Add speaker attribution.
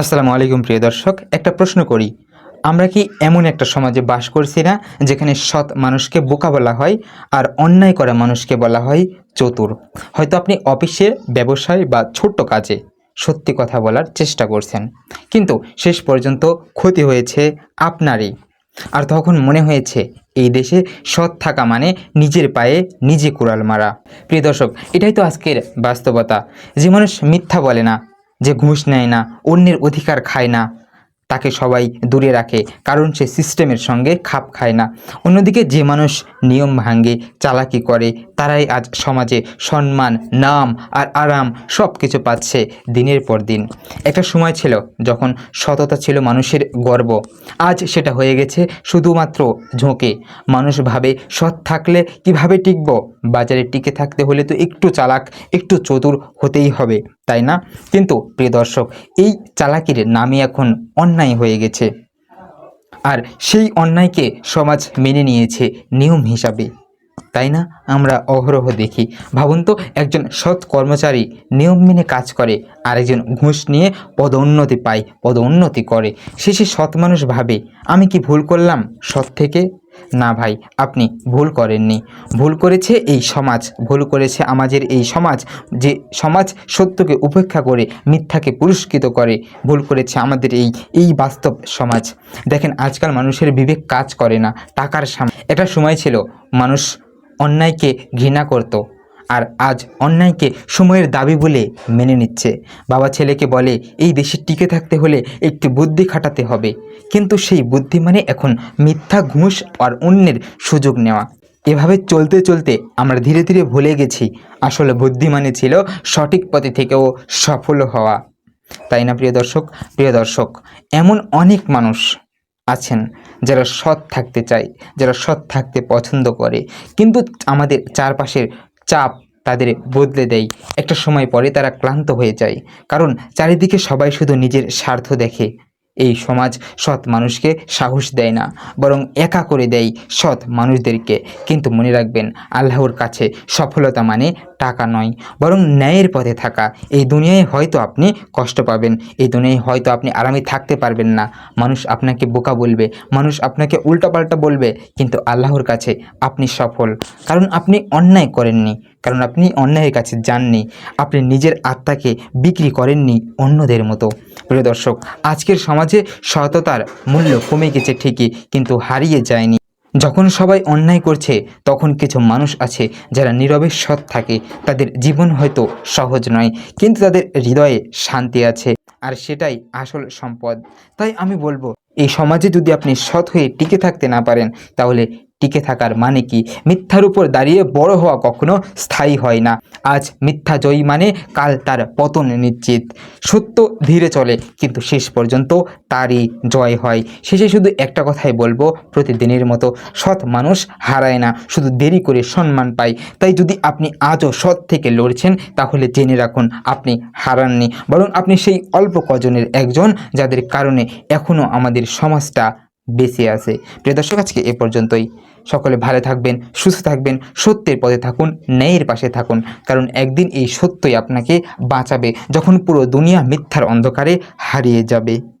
Speaker 1: আসসালামু আলাইকুম, প্রিয় দর্শক। একটা প্রশ্ন করি, আমরা কি এমন একটা সমাজে বাস করছি না, যেখানে সৎ মানুষকে বোকা বলা হয় আর অন্যায় করা মানুষকে বলা হয় চতুর? হয়তো আপনি অফিসের, ব্যবসায় বা ছোট্ট কাজে সত্যি কথা বলার চেষ্টা করছেন, কিন্তু শেষ পর্যন্ত ক্ষতি হয়েছে আপনারই। আর তখন মনে হয়েছে, এই দেশে সৎ থাকা মানে নিজের পায়ে নিজে কুড়াল মারা। প্রিয় দর্শক, এটাই তো আজকের বাস্তবতা। যে মানুষ মিথ্যা বলে না যে ঘুষ নেয় না, অন্যের অধিকার খায় না, তাকে সবাই দূরে রাখে, কারণ সে সিস্টেমের সঙ্গে খাপ খায় না। অন্যদিকে যে মানুষ নিয়ম ভাঙ্গে চালাকি করে, তারাই আজ সমাজে সম্মান, নাম আর আরাম সব কিছু পাচ্ছে দিনের পর দিন। একটা সময় ছিল যখন সততা ছিল মানুষের গর্ব। আজ সেটা হয়ে গেছে শুধুমাত্র ঝোঁকে। মানুষ ভাবে সৎ থাকলে কীভাবে টিকব? বাজারে টিকে থাকতে হলে তো একটু চালাক, একটু চতুর হতেই হবে। তাই না? কিন্তু প্রিয় দর্শক, এই চালাকির নামই এখন অন্যায় হয়ে গেছে। আর সেই অন্যায়কে সমাজ মেনে নিয়েছে নিয়ম হিসাবে। তাই না? আমরা অহরহ দেখি। ভাবুন তো, একজন সৎ কর্মচারী নিয়ম মেনে কাজ করে, আরেকজন ঘুষ নিয়ে পদোন্নতি পায়, পদোন্নতি করে। শেষে সৎ মানুষ ভাবে, আমি কি ভুল করলাম সৎ থেকে? না ভাই, আপনি ভুল করেননি। ভুল করেছে এই সমাজ, ভুল করেছে আমাদের এই সমাজ, যে সমাজ সত্যকে উপেক্ষা করে, মিথ্যাকে পুরস্কৃত করে। ভুল করেছে আমাদের এই এই বাস্তব সমাজ। দেখেন, আজকাল মানুষের বিবেক কাজ করে না, টাকার সামনে একটা সময় ছিল, মানুষ অন্যায়কে ঘৃণা করত আর আজ অন্যায়কে সময়ের দাবি বলে মেনে নিচ্ছে। বাবা ছেলেকে বলে, এই দেশে টিকে থাকতে হলে একটি বুদ্ধি খাটাতে হবে। কিন্তু সেই বুদ্ধি মানে এখন মিথ্যা, ঘুষ আর অন্যের সুযোগ নেওয়া। এভাবে চলতে চলতে আমরা ধীরে ধীরে ভুলে গেছি। আসলে বুদ্ধি মানে ছিল সঠিক পথে থেকেও সফল হওয়া। তাই না, প্রিয় দর্শক? প্রিয় দর্শক, এমন অনেক মানুষ আছেন, যারা সৎ থাকতে চায়, যারা সৎ থাকতে পছন্দ করে। কিন্তু আমাদের চারপাশের চাপ তাদের বদলে দেয়। একটা সময় পরে তারা ক্লান্ত হয়ে যায়। কারণ চারিদিকে সবাই শুধু নিজের স্বার্থ দেখে। এই সমাজ সৎ মানুষকে সাহস দেয় না, বরং একা করে দেয় সৎ মানুষদেরকে। কিন্তু মনে রাখবেন, আল্লাহর কাছে সফলতা মানে টাকা নয়, বরং ন্যায়ের পথে থাকা। এই দুনিয়ায় হয়তো আপনি কষ্ট পাবেন, এই দুনিয়ায় হয়তো আপনি আরামে থাকতে পারবেন না। মানুষ আপনাকে বোকা বলবে, মানুষ আপনাকে উল্টাপাল্টা বলবে, কিন্তু আল্লাহর কাছে আপনি সফল। কারণ আপনি অন্যায় করেননি, কারণ আপনি অন্যায়ের কাছে যাননি, আপনি নিজের আত্মাকে বিক্রি করেননি অন্যদের মতো। প্রিয় দর্শক, আজকের সমাজে সততার মূল্য কমে গেছে ঠিকই, কিন্তু হারিয়ে যায়নি। যখন সবাই অন্যায় করছে, তখন কিছু মানুষ আছে যারা নীরবে সৎ থাকে। তাদের জীবন হয়তো সহজ নয়, কিন্তু তাদের হৃদয়ে শান্তি আছে, আর সেটাই আসল সম্পদ। তাই আমি বলব, এই সমাজে যদি আপনি সৎ হয়ে টিকে থাকতে না পারেন, তাহলে টিকে থাকার মানে কি? মিথ্যার উপর দাঁড়িয়ে বড় হওয়া কখনো স্থায়ী হয় না। আজ মিথ্যা জয়ী মানে কাল তার পতন নিশ্চিত। সত্য ধীরে চলে, কিন্তু শেষ পর্যন্ত তারই জয় হয়। শেষে শুধু একটা কথাই বলব, প্রতিদিনের মতো সৎ মানুষ হারায় না, শুধু দেরি করে সম্মান পায়। তাই যদি আপনি আজও সৎ থেকে লড়ছেন, তাহলে জেনে রাখুন, আপনি হারাননি। বরং আপনি সেই অল্প কজনের একজন, যাদের কারণে এখনও আমাদের সমাজটা বেঁচে আছে। প্রিয় দর্শক, আজকে এ পর্যন্তই। সকলে ভালো থাকবেন, সুস্থ থাকবেন, সত্যের পথে থাকুন, ন্যায়ের পাশে থাকুন, কারণ একদিন এই সত্যই আপনাকে বাঁচাবে, যখন পুরো দুনিয়া মিথ্যার অন্ধকারে হারিয়ে যাবে।